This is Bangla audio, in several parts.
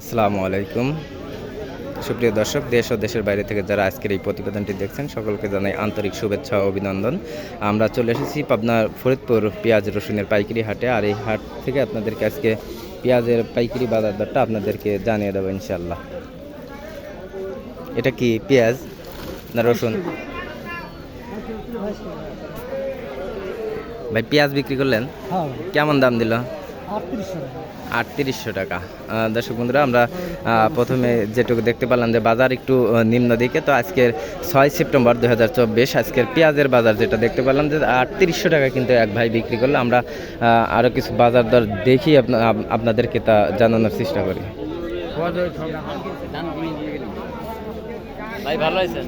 আসসালামু আলাইকুম। সুপ্রিয় দর্শক দেশ ও দেশের বাইরে থেকে যারা আজকের এই প্রতিবেদনটি দেখছেন সকলকে জানাই আন্তরিক শুভেচ্ছা ও অভিনন্দন। আমরা চলে এসেছি পাবনার ফরিদপুর পেঁয়াজ রসুনের পাইকারি হাটে আর এই হাট থেকে আপনাদেরকে আজকে পেঁয়াজের পাইকারি বাজার দরটা আপনাদেরকে জানিয়ে দেবো ইনশাল্লাহ এটা কি পেঁয়াজ না রসুন? ভাই পেঁয়াজ বিক্রি করলেন? হ্যাঁ। কেমন দাম দিল? আটত্রিশশো টাকা। দর্শক বন্ধুরা, আমরা প্রথমে যেটুকু দেখতে পারলাম যে বাজার একটু নিম্ন দিকে, তো আজকের ছয় সেপ্টেম্বর দু হাজার চব্বিশ, আজকের পেঁয়াজের বাজার যেটা দেখতে পারলাম যে আটত্রিশশো টাকা কিন্তু এক ভাই বিক্রি করল। আমরা আরও কিছু বাজার দর দেখি, আপনা- আপনাদেরকে তা জানানোর চেষ্টা করি। ভাই ভালো আছেন?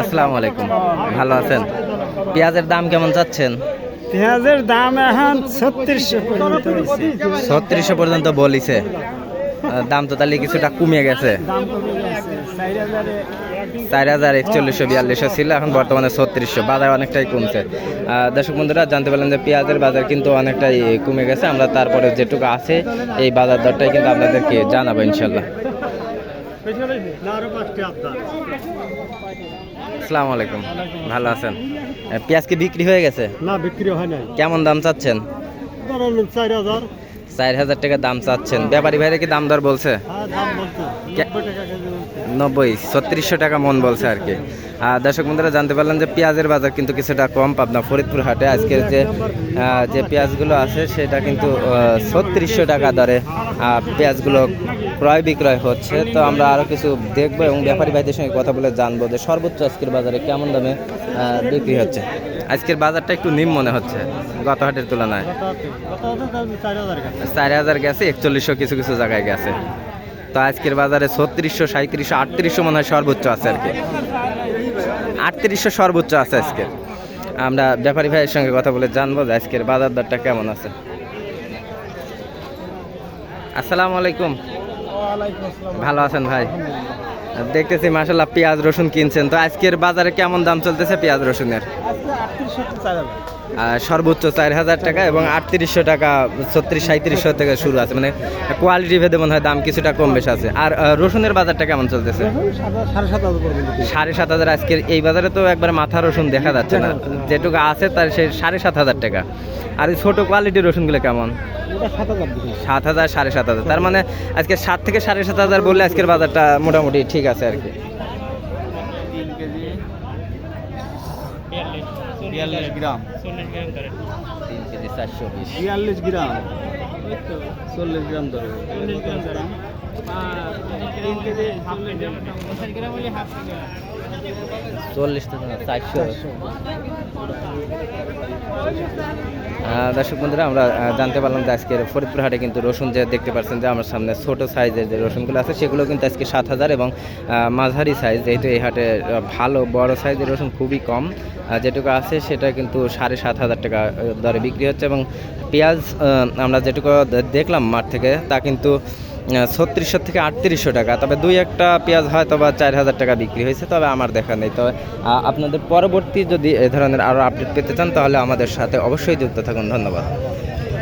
আসসালামু আলাইকুম। ভালো আছেন? পেঁয়াজের দাম কেমন চাচ্ছেন? পেঁয়াজের দাম এখন ছত্রিশশো ছত্রিশশো পর্যন্ত বলিছে। দাম তো তাহলে কিছুটা কমে গেছে। চার হাজার একচল্লিশশো বিয়াল্লিশশো ছিল এখন বর্তমানে ছত্রিশশো বাজার অনেকটাই কমছে। দর্শক বন্ধুরা জানতে পারলেন যে পেঁয়াজের বাজার কিন্তু অনেকটাই কমে গেছে। আমরা তারপরে যেটুকু আছে এই বাজার দরটাই কিন্তু আপনাদেরকে জানাব ইনশাল্লাহ। আসসালামু আলাইকুম। ভালো আছেন? পেঁয়াজ কি বিক্রি হয়ে গেছে? না বিক্রি হয় নাই। কেমন দাম চাচ্ছেন? চার হাজার। চার হাজার টাকা দাম চাচ্ছেন। ব্যাপারী ভাইরা কি দাম দর বলছে? হ্যাঁ নব্বই ছত্রিশশো টাকা মন বলছে আর কি। আর দর্শক বন্ধুরা জানতে পারলাম যে পেঁয়াজের বাজার কিন্তু কিছুটা কম পাবনা ফরিদপুর হাটে। আজকের যে যে পেঁয়াজগুলো আছে সেটা কিন্তু ছত্রিশশো টাকা দরে পেঁয়াজগুলো ক্রয় বিক্রয় হচ্ছে। তো আমরা আরও কিছু দেখব এবং ব্যাপারী ভাইদের সঙ্গে কথা বলে জানব যে সর্বোচ্চ আজকের বাজারে কেমন দামে বিক্রি হচ্ছে। আজকের বাজারটা একটু নিম মনে হচ্ছে গত হাটের তুলনায়। চার হাজার গেছে একচল্লিশশো কিছু কিছু জায়গায় গেছে। তো আজকের বাজারে ছত্রিশশো সাঁত্রিশশো আটত্রিশশো মনে হয় সর্বোচ্চ আছে আর কি। আটত্রিশশো সর্বোচ্চ আছে আজকে। আমরা ব্যাপারী ভাইয়ের সঙ্গে কথা বলে জানব যে আজকের বাজার দরটা কেমন আছে। আসসালামু আলাইকুম। ভালো আছেন ভাই? দেখতেছি মাসাল্লাহ পেঁয়াজ, রসুন কিনছেন। তো আজকের বাজারে কেমন দাম চলতেছে পেঁয়াজ, রসুনের? সর্বোচ্চ চার হাজার টাকা এবং আটত্রিশশো টাকা, ছত্রিশ সাঁত্রিশশো থেকে শুরু আছে। মানে কোয়ালিটি ভেদে মনে হয় দাম কিছুটা কম বেশ আছে। আর রসুনের বাজারটা কেমন চলতেছে? সাড়ে সাত হাজার আজকের। এই বাজারে তো একবার মাথা রসুন দেখা যাচ্ছে না। যেটুকু আছে তার সেই সাড়ে সাত হাজার টাকা। আর এই ছোটো কোয়ালিটির রসুনগুলো কেমন? সাত হাজার সাড়ে সাত হাজার। তার মানে আজকে সাত থেকে সাড়ে সাত হাজার বললে আজকের বাজারটা মোটামুটি ঠিক আছে আর কি। বিয়াল্লিশ গ্রাম। তিন কেজি চারশো বিশ বিয়াল্লিশ গ্রাম। চল্লিশ গ্রাম ধরে। চল্লিশ তো না, চারশো। দর্শক বন্ধুরা আমরা জানতে পারলাম যে আজকের ফরিদপুর হাটে কিন্তু রসুন যে দেখতে পাচ্ছেন যে আমার সামনে ছোট সাইজের যে রসুনগুলো আছে সেগুলো কিন্তু আজকে সাত হাজার এবং মাঝারি সাইজ যেহেতু এই হাটে ভালো বড় সাইজের রসুন খুবই কম যেটুকু আছে সেটা কিন্তু সাড়ে সাত হাজার টাকা দরে বিক্রি হচ্ছে এবং পেঁয়াজ আমরা যেটুকু দেখলাম মাঠ থেকে তা কিন্তু ছত্রিশশো থেকে আটত্রিশশো টাকা। তবে দুই একটা পেঁয়াজ হয়তো বা চার হাজার টাকা বিক্রি হয়েছে, তবে আমার দেখা নেই। তবে আপনাদের পরবর্তী যদি এ ধরনের আরও আপডেট পেতে চান, তাহলে আমাদের সাথে অবশ্যই যুক্ত থাকুন। ধন্যবাদ।